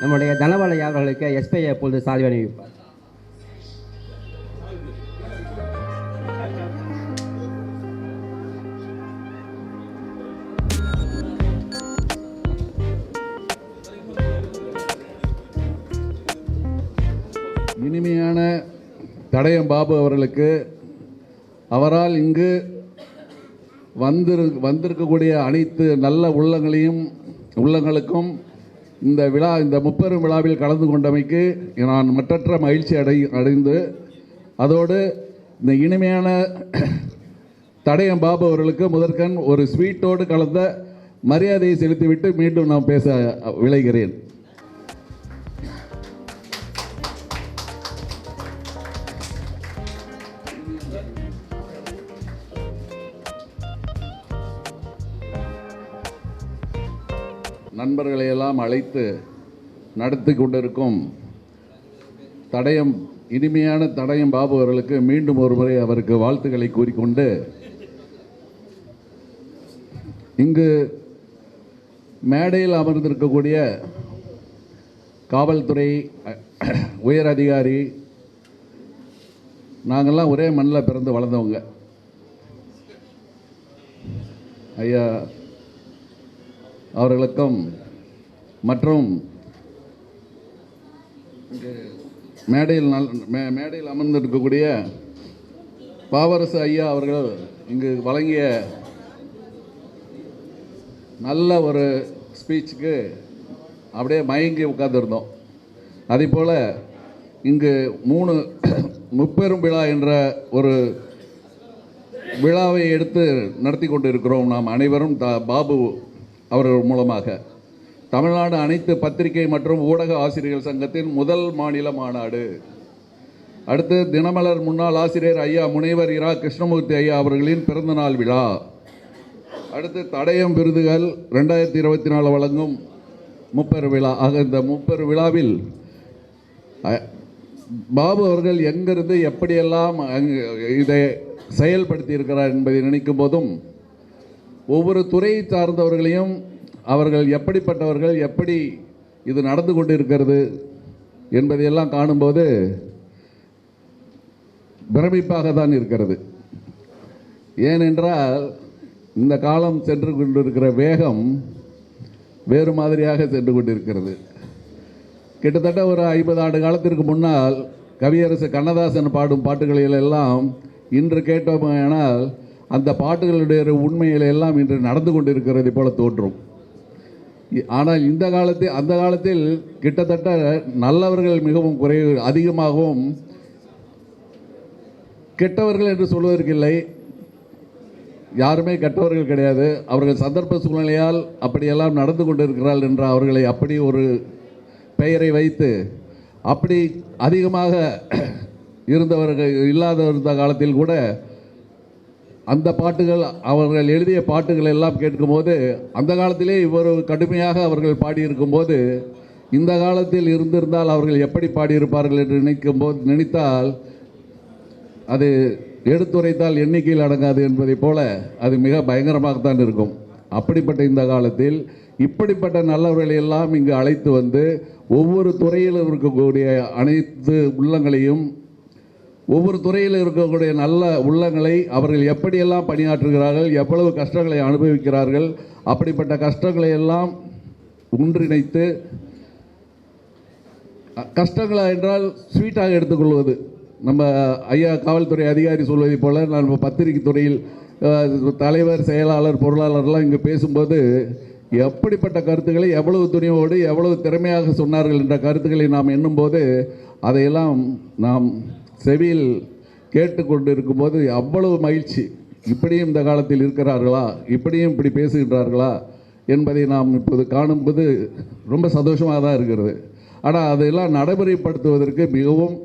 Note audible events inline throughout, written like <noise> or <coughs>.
நம்முடைய தனவலை அவர்களுக்கு எஸ்பிஐ அப்பொழுது சால்வை அணிவிப்பார்? இனிமையான தடயம் பாபு அவர்களுக்கு அவரால் இங்கு வந்திரு வந்திருக்கக்கூடிய அனைத்து நல்ல உள்ளங்களையும் உள்ளங்களுக்கும் இந்த விழா இந்த முப்பெரும் விழாவில் கலந்து கொண்டமைக்கு நான் மற்றற்ற மகிழ்ச்சி அடை அடைந்து அதோடு இந்த இனிமையான தடயம் பாபு அவர்களுக்கு முதற்கண் ஒரு ஸ்வீட்டோடு கலந்த மரியாதையை செலுத்திவிட்டு மீண்டும் நான் பேச விளைகிறேன் நண்பர்களை எல்லாம் அழைத்து நடத்தி கொண்டிருக்கும் தடயம் இனிமையான தடயம் பாபு அவர்களுக்கு மீண்டும் ஒரு முறை அவருக்கு வாழ்த்துக்களை கூறிக்கொண்டு இங்கு மேடையில் அமர்ந்திருக்கக்கூடிய காவல்துறை உயர் அதிகாரி நாங்கள்லாம் ஒரே மண்ணில் பிறந்து வளர்ந்தவங்க. ஐயா அவர்களுக்கும் மற்றும் மேடையில் நல் மே மேடையில் அமர்ந்திருக்கக்கூடிய பாவரசு ஐயா அவர்கள் இங்கு வழங்கிய நல்ல ஒரு ஸ்பீச்சுக்கு அப்படியே மயங்கி உட்கார்ந்துருந்தோம். அதே போல் இங்கு மூணு <coughs> முப்பெரும் விழா என்ற ஒரு விழாவை எடுத்து நடத்தி கொண்டிருக்கிறோம் நாம் அனைவரும் த பாபு அவர்கள் மூலமாக. தமிழ்நாடு அனைத்து பத்திரிகை மற்றும் ஊடக ஆசிரியர்கள் சங்கத்தின் முதல் மாநில மாநாடு. அடுத்து தினமலர் முன்னாள் ஆசிரியர் ஐயா முனைவர் இரா. கிருஷ்ணமூர்த்தி ஐயா அவர்களின் பிறந்தநாள் விழா. அடுத்து தடயம் விருதுகள் ரெண்டாயிரத்தி இருபத்தி நாலு வழங்கும் முப்பெரு விழா. ஆக இந்த முப்பெரு விழாவில் பாபு அவர்கள் எங்கிருந்து எப்படியெல்லாம் அங்கு இதை செயல்படுத்தி இருக்கிறார் என்பதை நினைக்கும் போதும் ஒவ்வொரு துறையை சார்ந்தவர்களையும் அவர்கள் எப்படிப்பட்டவர்கள் எப்படி இது நடந்து கொண்டிருக்கிறது என்பதையெல்லாம் காணும்போது பிரமிப்பாக தான் இருக்கிறது. ஏனென்றால் இந்த காலம் சென்று கொண்டிருக்கிற வேகம் வேறு மாதிரியாக சென்று கொண்டிருக்கிறது. கிட்டத்தட்ட ஒரு ஐம்பது ஆண்டு காலத்திற்கு முன்னால் கவியரசு கண்ணதாசன் பாடும் பாட்டுகளில் எல்லாம் இன்று கேட்டோமானால் அந்த பாட்டுகளுடைய உண்மையில எல்லாம் இன்று நடந்து கொண்டிருக்கிறது போல தோன்றும். ஆனால் இந்த காலத்தில் அந்த காலத்தில் கிட்டத்தட்ட நல்லவர்கள் மிகவும் குறைவு அதிகமாகவும் கெட்டவர்கள் என்று சொல்வதற்கில்லை யாருமே கெட்டவர்கள் கிடையாது. அவர்கள் சந்தர்ப்ப சூழ்நிலையால் அப்படியெல்லாம் நடந்து கொண்டிருக்கிறார்கள் என்ற அவர்களை அப்படி ஒரு பெயரை வைத்து அப்படி அதிகமாக இருந்தவர்கள் இல்லாத இருந்த காலத்தில் கூட அந்த பாட்டுகள் அவர்கள் எழுதிய பாட்டுகள் எல்லாம் கேட்கும்போது அந்த காலத்திலே இவ்வொரு கடுமையாக அவர்கள் பாடியிருக்கும்போது இந்த காலத்தில் இருந்திருந்தால் அவர்கள் எப்படி பாடியிருப்பார்கள் என்று நினைக்கும் போது நினைத்தால் அது எடுத்துரைத்தால் எண்ணிக்கையில் அடங்காது என்பதைப் போல அது மிக பயங்கரமாகத்தான் இருக்கும். அப்படிப்பட்ட இந்த காலத்தில் இப்படிப்பட்ட நல்லவர்களை எல்லாம் இங்கு அழைத்து வந்து ஒவ்வொரு துறையிலும் இருக்கக்கூடிய அனைத்து உள்ளங்களையும் ஒவ்வொரு துறையில் இருக்கக்கூடிய நல்ல உள்ளங்களை அவர்கள் எப்படியெல்லாம் பணியாற்றுகிறார்கள் எவ்வளவு கஷ்டங்களை அனுபவிக்கிறார்கள் அப்படிப்பட்ட கஷ்டங்களை எல்லாம் ஒன்றிணைத்து கஷ்டங்களா என்றால் ஸ்வீட்டாக எடுத்துக்கொள்வது. நம்ம ஐயா காவல்துறை அதிகாரி சொல்வதை போல நம்ம பத்திரிகை துறையில் தலைவர் செயலாளர் பொருளாளர்லாம் இங்கே பேசும்போது எப்படிப்பட்ட கருத்துக்களை எவ்வளவு துணிவோடு எவ்வளவு திறமையாக சொன்னார்கள் என்ற கருத்துக்களை நாம் எண்ணும்போது அதையெல்லாம் நாம் செவியில் கேட்டுக்கொண்டு இருக்கும்போது அவ்வளவு மகிழ்ச்சி. இப்படியும் இந்த காலத்தில் இருக்கிறார்களா? இப்படியும் இப்படி பேசுகின்றார்களா? என்பதை நாம் இப்போது காணும்போது ரொம்ப சந்தோஷமாக தான் இருக்கிறது. ஆனால் அதையெல்லாம் நடைமுறைப்படுத்துவதற்கு மிகவும்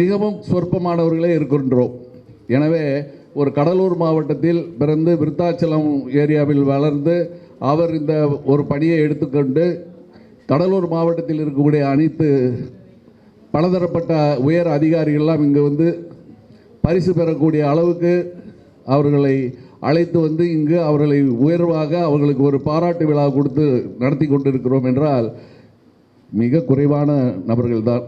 மிகவும் சொற்பமானவர்களே இருக்கின்றோம். எனவே ஒரு கடலூர் மாவட்டத்தில் பிறந்து விருத்தாச்சலம் ஏரியாவில் வளர்ந்து அவர் இந்த ஒரு பணியை எடுத்துக்கொண்டு கடலூர் மாவட்டத்தில் இருக்கக்கூடிய அனைத்து பலதரப்பட்ட உயர் அதிகாரிகள்லாம் இங்கே வந்து பரிசு பெறக்கூடிய அளவுக்கு அவர்களை அழைத்து வந்து இங்கு அவர்களை உயர்வாக அவர்களுக்கு ஒரு பாராட்டு விழா கொடுத்து நடத்தி கொண்டிருக்கிறோம் என்றால் மிக குறைவான நபர்கள்தான்.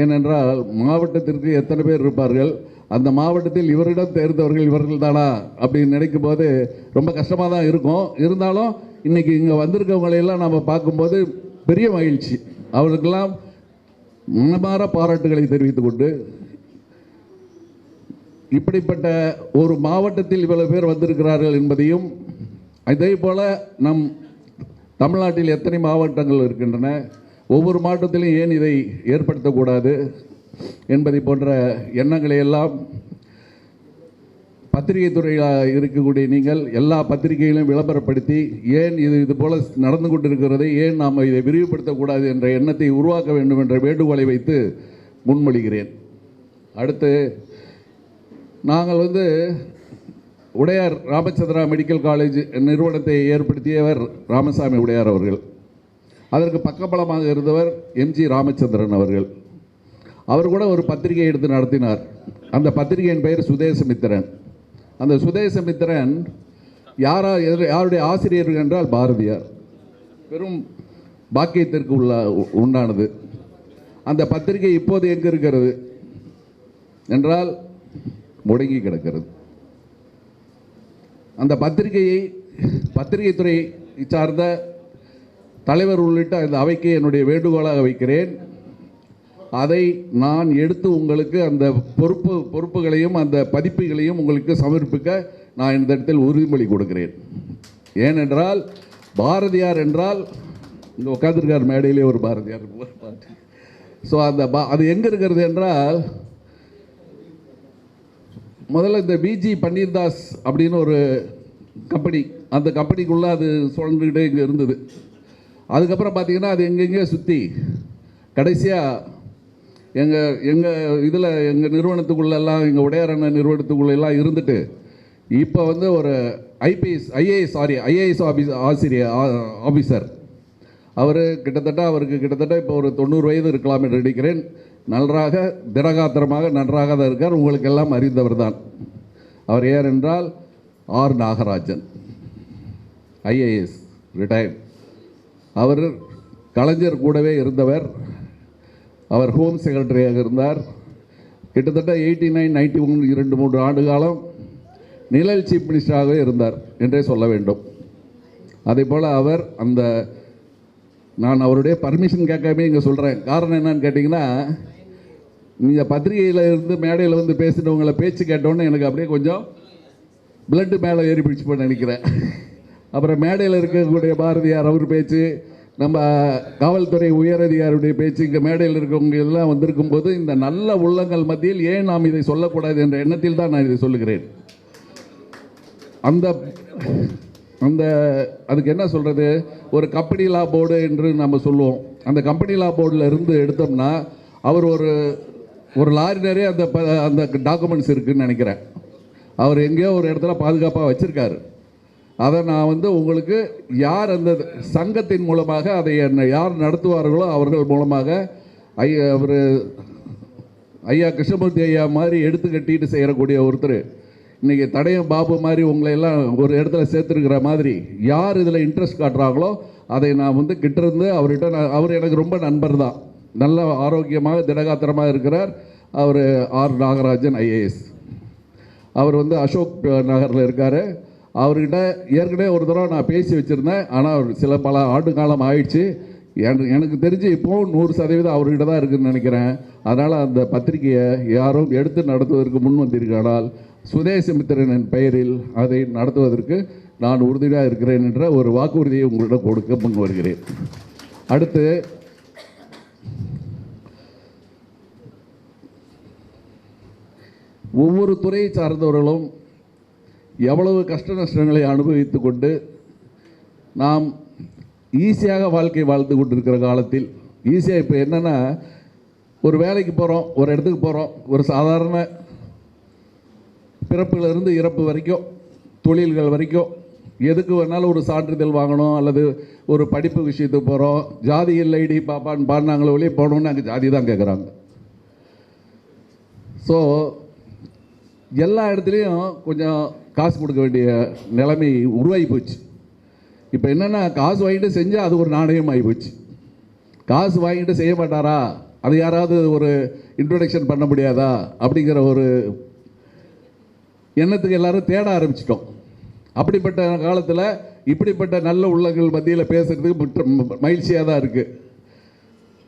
ஏனென்றால் மாவட்டத்திற்கு எத்தனை பேர் இருப்பார்கள்? அந்த மாவட்டத்தில் இவரிடம் தேர்ந்தவர்கள் இவர்கள் தானா அப்படின்னு நினைக்கும் போது ரொம்ப கஷ்டமாக தான் இருக்கும். இருந்தாலும் இன்றைக்கி இங்கே வந்திருக்கவங்களையெல்லாம் நம்ம பார்க்கும்போது பெரிய மகிழ்ச்சி. அவர்களுக்கெல்லாம் மனமார பாராட்டுகளை தெரிவித்துக் கொண்டு இப்படிப்பட்ட ஒரு மாவட்டத்தில் இவ்வளவு பேர் வந்திருக்கிறார்கள் என்பதையும் அதே போல நம் தமிழ்நாட்டில் எத்தனை மாவட்டங்கள் இருக்கின்றன ஒவ்வொரு மாவட்டத்திலும் ஏன் இதை ஏற்படுத்தக்கூடாது என்பதை போன்ற எண்ணங்களை எல்லாம் பத்திரிகை துறையில் இருக்கக்கூடிய நீங்கள் எல்லா பத்திரிகைகளையும் விளம்பரப்படுத்தி ஏன் இது இது போல நடந்து கொண்டிருக்கிறது ஏன் நாம் இதை விரிவுபடுத்தக்கூடாது என்ற எண்ணத்தை உருவாக்க வேண்டும் என்ற வேண்டுகோளை வைத்து முன்மொழிகிறேன். அடுத்து நாங்கள் வந்து உடையார் ராமச்சந்திரா மெடிக்கல் காலேஜ் நிறுவனத்தை ஏற்படுத்தியவர் ராமசாமி உடையார் அவர்கள். அதற்கு பக்கபலமாக இருந்தவர் எம்ஜி ராமச்சந்திரன் அவர்கள். அவர் கூட ஒரு பத்திரிகை எடுத்து நடத்தினார். அந்த பத்திரிகையின் பெயர் சுதேசமித்திரன். அந்த சுதேசமித்திரன் யாரா யாருடைய ஆசிரியர் என்றால் பாரதியார். பெரும் பாக்கியத்திற்கு உள்ள உண்டானது. அந்த பத்திரிகை இப்போது எங்கே இருக்கிறது? என்றால் முடங்கி கிடக்கிறது. அந்த பத்திரிகையை பத்திரிகை துறை சார்ந்த தலைவர் உள்ளிட்ட அந்த அவைக்கு என்னுடைய வேண்டுகோளாக வைக்கிறேன். அதை நான் எடுத்து உங்களுக்கு அந்த பொறுப்பு பொறுப்புகளையும் அந்த பதிப்புகளையும் உங்களுக்கு சமர்ப்பிக்க நான் இந்த இடத்தில் உறுதிமொழி கொடுக்கிறேன். ஏனென்றால் பாரதியார் என்றால் இங்கே உட்காந்துருக்கார் மேடையிலே ஒரு பாரதியார். ஸோ அந்த பா அது எங்கே இருக்கிறது என்றால் முதல்ல இந்த பிஜி பன்னீர்தாஸ் அப்படின்னு ஒரு கம்பெனி அந்த கம்பெனிக்குள்ளே அது சுழந்துக்கிட்டே இங்கே இருந்தது. அதுக்கப்புறம் பார்த்தீங்கன்னா அது எங்கெங்கே சுற்றி கடைசியாக எங்கள் எங்கள் இதில் எங்கள் நிறுவனத்துக்குள்ளெல்லாம் எங்கள் உடையாரண நிறுவனத்துக்குள்ளெல்லாம் இருந்துட்டு இப்போ வந்து ஒரு IPS IAS sorry IAS office ஆசிரியர் ஆஃபீஸர் அவர் கிட்டத்தட்ட அவருக்கு கிட்டத்தட்ட இப்போ ஒரு தொண்ணூறு வயது இருக்கலாம் என்று நினைக்கிறேன். நன்றாக திடகாத்திரமாக நன்றாக தான் இருக்கார். உங்களுக்கு எல்லாம் அறிந்தவர் தான். அவர் யார் என்றால் ஆர் நாகராஜன். ஐஏஎஸ் ரிட்டையர்ட் அவர் கலைஞர் கூடவே இருந்தவர். அவர் ஹோம் செக்ரட்டரியாக இருந்தார். கிட்டத்தட்ட எயிட்டி நைன் நைன்டி ஒன் இரண்டு மூன்று ஆண்டு காலம் நிழல் சீஃப் மினிஸ்டராகவே இருந்தார் என்றே சொல்ல வேண்டும். அதே போல் அவர் அந்த நான் அவருடைய பர்மிஷன் கேட்காம இங்கே சொல்கிறேன் காரணம் என்னன்னு கேட்டிங்கன்னா நீங்கள் பத்திரிகையில் இருந்து மேடையில் வந்து பேசினவங்கள பேச்சு கேட்டோன்னே எனக்கு அப்படியே கொஞ்சம் பிளட்டு மேலே ஏறி பிடிச்சு போய் நினைக்கிறேன். அப்புறம் மேடையில் இருக்கக்கூடிய பாரதியார் அவர் பேச்சு நம்ம காவல்துறை உயரதிகாரியுடைய பேச்சு இங்கே மேடையில் இருக்கவங்க எல்லாம் வந்திருக்கும் போது இந்த நல்ல உள்ளங்கள் மத்தியில் ஏன் நாம் இதை சொல்லக்கூடாது என்ற எண்ணத்தில் தான் நான் இதை சொல்லுகிறேன். அந்த அந்த அதுக்கு என்ன சொல்கிறது ஒரு கம்பெனி லா போர்டு என்று நம்ம சொல்லுவோம். அந்த கம்பெனி லா போர்டில் இருந்து எடுத்தோம்னா அவர் ஒரு ஒரு லாரி நிறைய அந்த ப- அந்த டாக்குமெண்ட்ஸ் இருக்குதுன்னு நினைக்கிறேன். அவர் எங்கேயோ ஒரு இடத்துல பாதுகாப்பாக வச்சுருக்காரு. அதை நான் வந்து உங்களுக்கு யார் அந்த சங்கத்தின் மூலமாக அதை என்ன யார் நடத்துவார்களோ அவர்கள் மூலமாக ஐயா அவர் ஐயா கிருஷ்ணமூர்த்தி ஐயா மாதிரி எடுத்து கட்டிட்டு செய்யக்கூடிய ஒருத்தர். இன்றைக்கி தடையும் பாபு மாதிரி உங்களை எல்லாம் ஒரு இடத்துல சேர்த்துருக்கிற மாதிரி யார் இதில் இன்ட்ரெஸ்ட் காட்டுறாங்களோ அதை நான் வந்து கிட்ட இருந்து அவர்கிட்ட நான் அவர் எனக்கு ரொம்ப நண்பர் தான். நல்ல ஆரோக்கியமாக திடகாத்திரமாக இருக்கிறார். அவர் ஆர் நாகராஜன் ஐஏஎஸ். அவர் வந்து அசோக் நகரில் இருக்கார். அவர்கிட்ட ஏற்கனவே ஒரு தடவை நான் பேசி வச்சுருந்தேன். ஆனால் அவர் சில பல ஆண்டு காலம் ஆயிடுச்சு. எனக்கு எனக்கு தெரிஞ்சு இப்போவும் நூறு சதவீதம் அவர்கிட்ட தான் இருக்குதுன்னு நினைக்கிறேன். அதனால் அந்த பத்திரிகையை யாரும் எடுத்து நடத்துவதற்கு முன் வந்திருக்கானால் சுதேசமித்திரனின் பெயரில் அதை நடத்துவதற்கு நான் உறுதியாக இருக்கிறேன் என்ற ஒரு வாக்குறுதியை உங்களிடம் கொடுக்க முன் வருகிறேன். அடுத்து ஒவ்வொரு துறையை சார்ந்தவர்களும் எவ்வளவு கஷ்ட நஷ்டங்களை அனுபவித்து கொண்டு நாம் ஈஸியாக வாழ்க்கை வாழ்ந்து கொண்டிருக்கிற காலத்தில் ஈஸியாக இப்போ என்னென்னா ஒரு வேலைக்கு போகிறோம் ஒரு இடத்துக்கு போகிறோம் ஒரு சாதாரண பிறப்பிலிருந்து இறப்பு வரைக்கும் தொழில்கள் வரைக்கும் எதுக்கு வேணாலும் ஒரு சான்றிதழ் வாங்கணும் அல்லது ஒரு படிப்பு விஷயத்துக்கு போகிறோம் ஜாதி இல்லைடி பாப்பான்னு பாடினாங்களோ வெளியே போனோன்னு அங்கே ஜாதி தான் கேட்குறாங்க ஸோ எல்லா இடத்துலையும் கொஞ்சம் காசு கொடுக்க வேண்டிய நிலைமை உருவாகி போச்சு. இப்போ என்னென்னா காசு வாங்கிட்டு செஞ்சால் அது ஒரு நாணயம் ஆகி போச்சு. காசு வாங்கிட்டு செய்ய மாட்டாரா? அது யாராவது ஒரு இன்ட்ரொடக்ஷன் பண்ண முடியாதா? அப்படிங்கிற ஒரு எண்ணத்துக்கு எல்லாரும் தேட ஆரம்பிச்சிட்டோம். அப்படிப்பட்ட காலத்தில் இப்படிப்பட்ட நல்ல உள்ளங்கள் மத்தியில் பேசுகிறதுக்கு மகிழ்ச்சியாக தான் இருக்குது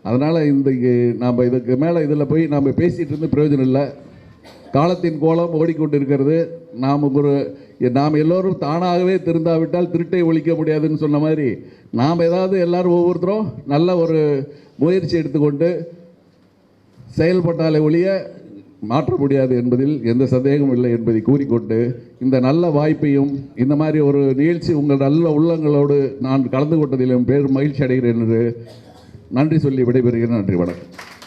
அதனால் இன்றைக்கு நாம் இதுக்கு மேலே இதில் போய் நாம் பேசிகிட்டு இருந்து பிரயோஜனம் இல்லை. காலத்தின் கோலம் ஓடிக்கொண்டு இருக்கிறது நாம் ஒரு நாம் எல்லோரும் தானாகவே திருந்தாவிட்டால் திருட்டை ஒழிக்க முடியாதுன்னு சொன்ன மாதிரி நாம் ஏதாவது எல்லாரும் ஒவ்வொருத்தரும் நல்ல ஒரு முயற்சி எடுத்துக்கொண்டு செயல்பட்டாலே ஒழிய மாற்ற முடியாது என்பதில் எந்த சந்தேகமும் இல்லை என்பதை கூறிக்கொண்டு இந்த நல்ல வாய்ப்பையும் இந்த மாதிரி ஒரு நிகழ்ச்சி உங்கள் நல்ல உள்ளங்களோடு நான் கலந்து கொண்டதிலும் பேர் மகிழ்ச்சி அடைகிறேன் என்று நன்றி சொல்லி விடைபெறுகிறேன். நன்றி வணக்கம்.